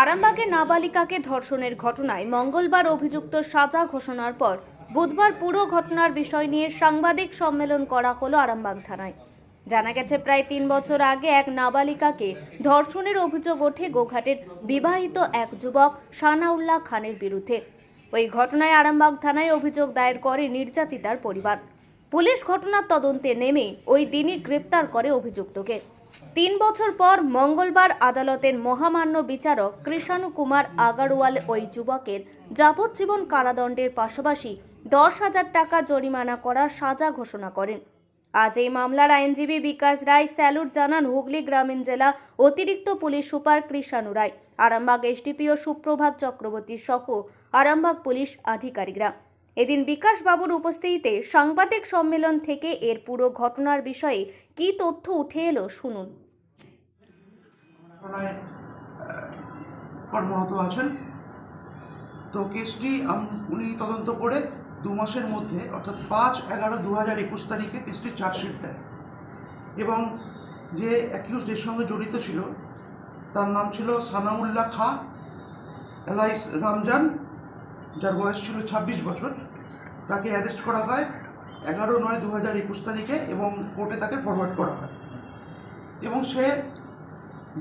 আরামবাগে নাবালিকাকে ধর্ষণের ঘটনায় মঙ্গলবার অভিযুক্ত সাজা ঘোষণার পর বুধবার পুরো ঘটনার বিষয় নিয়ে সাংবাদিক সম্মেলন করা হলো আরামবাগ থানায়। জানা গেছে, প্রায় তিন বছর আগে এক নাবালিকাকে ধর্ষণের অভিযোগ ওঠে গোঘাটের বিবাহিত এক যুবক সানাউল্লাহ খানের বিরুদ্ধে। ওই ঘটনায় আরামবাগ থানায় অভিযোগ দায়ের করে নির্যাতিতার পরিবার। পুলিশ ঘটনার তদন্তে নেমে ওই দিনই গ্রেপ্তার করে অভিযুক্তকে। তিন বছর পর মঙ্গলবার আদালতের মহামান্য বিচারক কৃষাণু কুমার আগারওয়াল ওই যুবকের যাবজ্জীবন কারাদণ্ডের পাশাপাশি দশ হাজার টাকা জরিমানা করার সাজা ঘোষণা করেন। আজ এই মামলার আইনজীবী বিকাশ রায় স্যালুট জানান, হুগলি গ্রামীণ জেলা অতিরিক্ত police super Krishanu Roy, Arambag SDPO Suprabhat Chakraborty সহ আরামবাগ পুলিশ আধিকারিকরা। এদিন বিকাশ বাবুর উপস্থিতিতে সাংবাদিক সম্মেলন থেকে এর পুরো ঘটনার বিষয়ে কী তথ্য উঠে এলো শুনুন। কর্মরত আছেন। তো কেসটি উনি তদন্ত করে দু মাসের মধ্যে, অর্থাৎ পাঁচ এগারো দু হাজার একুশ তারিখে কেসটির চার্জশিট দেয়। এবং যে অ্যাকিউজড এর সঙ্গে জড়িত ছিল, তার নাম ছিল সানাউল্লাহ খাঁ এলাইস রমজান যার বয়স ছিল ছাব্বিশ বছর, তাকে অ্যারেস্ট করা হয় এগারো নয় দু হাজার একুশ তারিখে এবং কোর্টে তাকে ফরওয়ার্ড করা হয়। এবং সে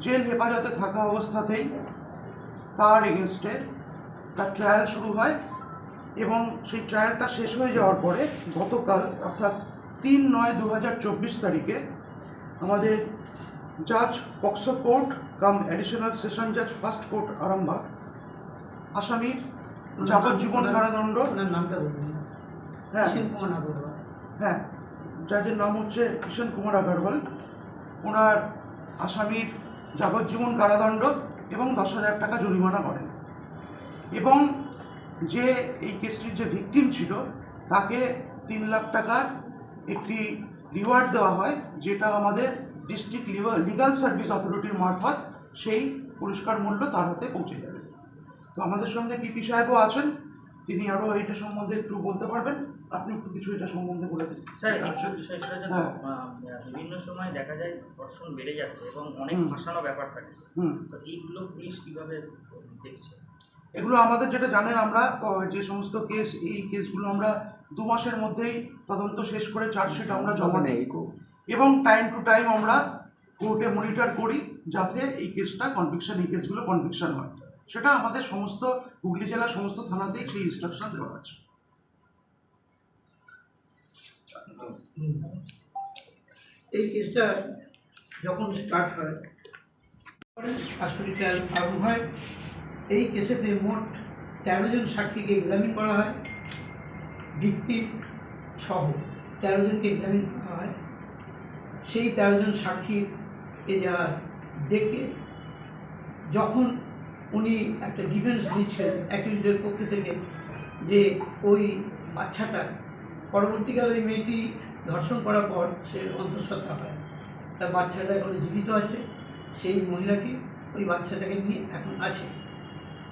জেল হেফাজতে থাকা অবস্থাতেই তার এগেনস্টে তার ট্রায়াল শুরু হয় এবং সেই ট্রায়ালটা শেষ হয়ে যাওয়ার পরে গতকাল অর্থাৎ তিন নয় দু হাজার চব্বিশ তারিখে আমাদের জাজ পক্সো কোর্ট কাম অ্যাডিশনাল সেশন জাজ ফার্স্ট কোর্ট আরামবাগ, আসামির যাবজ্জীবন কারাদণ্ড? ওনার নামটা বলুন। হ্যাঁ। কিষেন কুমার আগরওয়াল। হ্যাঁ। জাজের নাম হচ্ছে কিষণ কুমার আগারওয়াল ওনার আসামির যাবজ্জীবন কারাদণ্ড এবং দশ হাজার টাকা জরিমানা করেন। এবং যে এই কেসটির যে ভিকটিম ছিল তাকে তিন লাখ টাকার একটি রিওয়ার্ড দেওয়া হয় যেটা আমাদের ডিস্ট্রিক্ট লিগাল সার্ভিস অথরিটির মারফত সেই পুরস্কার মূল্য তার হাতে পৌঁছে যাবে। তো আমাদের সঙ্গে পিপি সাহেবও আছেন। তিনি আরও এটা সম্বন্ধে একটু বলতে পারবেন? আপনি একটু কিছু এটা সম্বন্ধে বলে দিন। স্যার আচ্ছা। বিষয় সেটা যেন হ্যাঁ। বিভিন্ন সময় দেখা যায় ধর্ষণ বেড়ে যাচ্ছে এবং অনেক। ফাঁসানো ব্যাপার থাকে। হুম। তো এইগুলো পুলিশ কীভাবে দেখছে? এগুলো আমাদের যেটা জানেন আমরা যে সমস্ত কেস এই কেসগুলো আমরা দু মাসের মধ্যেই তদন্ত শেষ করে চার্জশিট আমরা জমা দিই। এবং টাইম টু টাইম আমরা কোর্টে মনিটর করি যাতে এই কেসটা কনভিকশন এই কেসগুলো কনভিকশন হয়। সেটা আমাদের সমস্ত হুগলি জেলার সমস্ত থানাতেই সেই ইনস্ট্রাকশন দেওয়া আছে। এই কেসটা যখন স্টার্ট হয় ট্রায়াল আরম্ভ হয়, এই কেসেতে মোট তেরো জন সাক্ষীকে এক্সামিন করা হয়, ভিত্তি সহ তেরো জনকে এক্সামিন করা হয়। সেই তেরো জন সাক্ষীর এজাহার দেখে, যখন উনি একটা ডিফেন্স নিচ্ছেন অ্যাকিউজের পক্ষ থেকে, যে ওই বাচ্চাটা, পরবর্তীকালে ওই মেয়েটি ধর্ষণ করার পর সে অন্তঃসত্ত্বা হয়। তার বাচ্চাটা এখন জীবিত আছে, সেই মহিলাটি ওই বাচ্চাটাকে নিয়ে এখন আছে।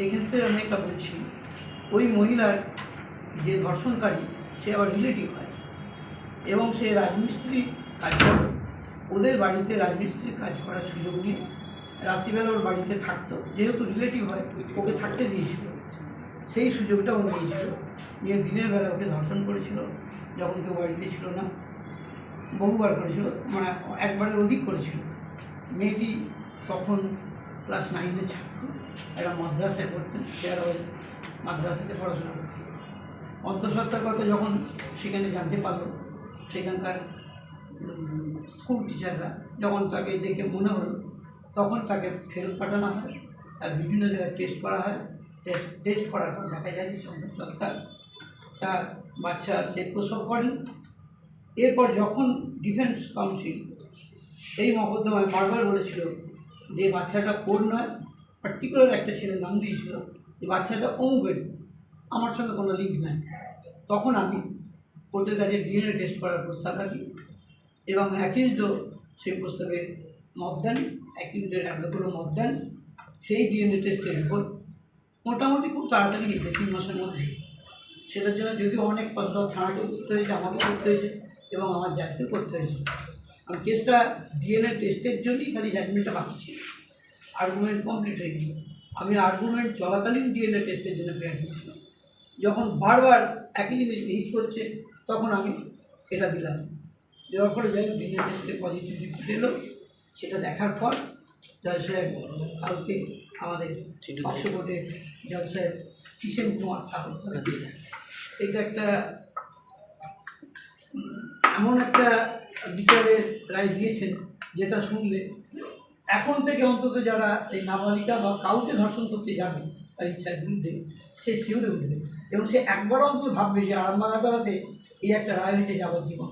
এক্ষেত্রে আমি একটা বলছি, ওই মহিলার যে ধর্ষণকারী, সে আবার রিলেটিভ হয়। এবং সে রাজমিস্ত্রি কাজ করে। ওদের বাড়িতে রাজমিস্ত্রির কাজ করার সুযোগ নিয়ে রাত্রিবেলা ওর বাড়িতে থাকতো। যেহেতু রিলেটিভ হয়, ওকে থাকতে দিয়েছিল। সেই সুযোগটা ও নিয়েছিল। নিয়ে দিনের বেলা ওকে ধর্ষণ করেছিল, যখন কেউ বাড়িতে ছিল না। বহুবার করেছিল মানে একবারের অধিক করেছিল। মেয়েটি তখন ক্লাস নাইনের ছাত্র। একটা মাদ্রাসায় পড়তেন সেরা ওই মাদ্রাসাতে পড়াশোনা করতেন অন্তঃসত্ত্বার কথা যখন সেখানে জানতে পারল, সেখানকার স্কুল টিচাররা যখন তাকে দেখে মনে হলো তখন তাকে ফেরত পাঠানো হয়। তার বিভিন্ন জায়গায় টেস্ট করা হয়। টেস্ট করার পর দেখা যায় যে সে অন্তঃসত্ত্বা তার বাচ্চা সে প্রসব করেন। এরপর যখন ডিফেন্স কাউন্সিল এই মকদ্দমায় বারবার বলেছিল যে বাচ্চাটা কোর নয় পার্টিকুলার একটা ছেলের নাম দিয়েছিল যে বাচ্চাটা অমুকের, আমার সঙ্গে কোনো লিঙ্ক নাই। তখন আমি কোর্টের কাছে ডিএনএ টেস্ট করার প্রস্তাব রাখি এবং অ্যাকিউজও সেই প্রস্তাবে মত দেন। অ্যাকিউজের মত দেন সেই ডিএনএ টেস্টের রিপোর্ট মোটামুটি খুব তাড়াতাড়ি গেছে তিন মাসের মধ্যে। সেটার জন্য যদিও অনেক কষ্ট থানাকেও করতে হয়েছে আমাকেও করতে হয়েছে, এবং আমার জাজকেও করতে হয়েছে। আমি কেসটা ডিএনএ টেস্টের জন্যই খালি জাজমেন্টটা বাকি ছিল। আর্গুমেন্ট কমপ্লিট হয়ে গেল। আমি আর্গুমেন্ট চলাকালীন ডিএনএ টেস্টের জন্য ফেরত দিয়েছিলাম যখন বারবার একই জিনিস হিট করছে, তখন আমি এটা দিলাম। দেওয়ার পরে যাই ডিএনএ টেস্টে পজিটিভ রিপোর্ট এলো। সেটা দেখার পর জজ সাহেব কালকে আমাদের পার্শ্বকোর্টে জজ সাহেব কিষেন কুমার ঠাকুর এটা একটা এমন একটা বিচারের রায় দিয়েছেন যেটা শুনলে এখন থেকে অন্তত যারা এই নাবালিকা বা কাউকে ধর্ষণ করতে যাবে তার ইচ্ছার বিরুদ্ধে সে শিউরে উঠবে। এবং সে একবার অন্তত ভাববে যে আরামবাগ আদালতে এই একটা রায় হয়েছে যাবজ্জীবন।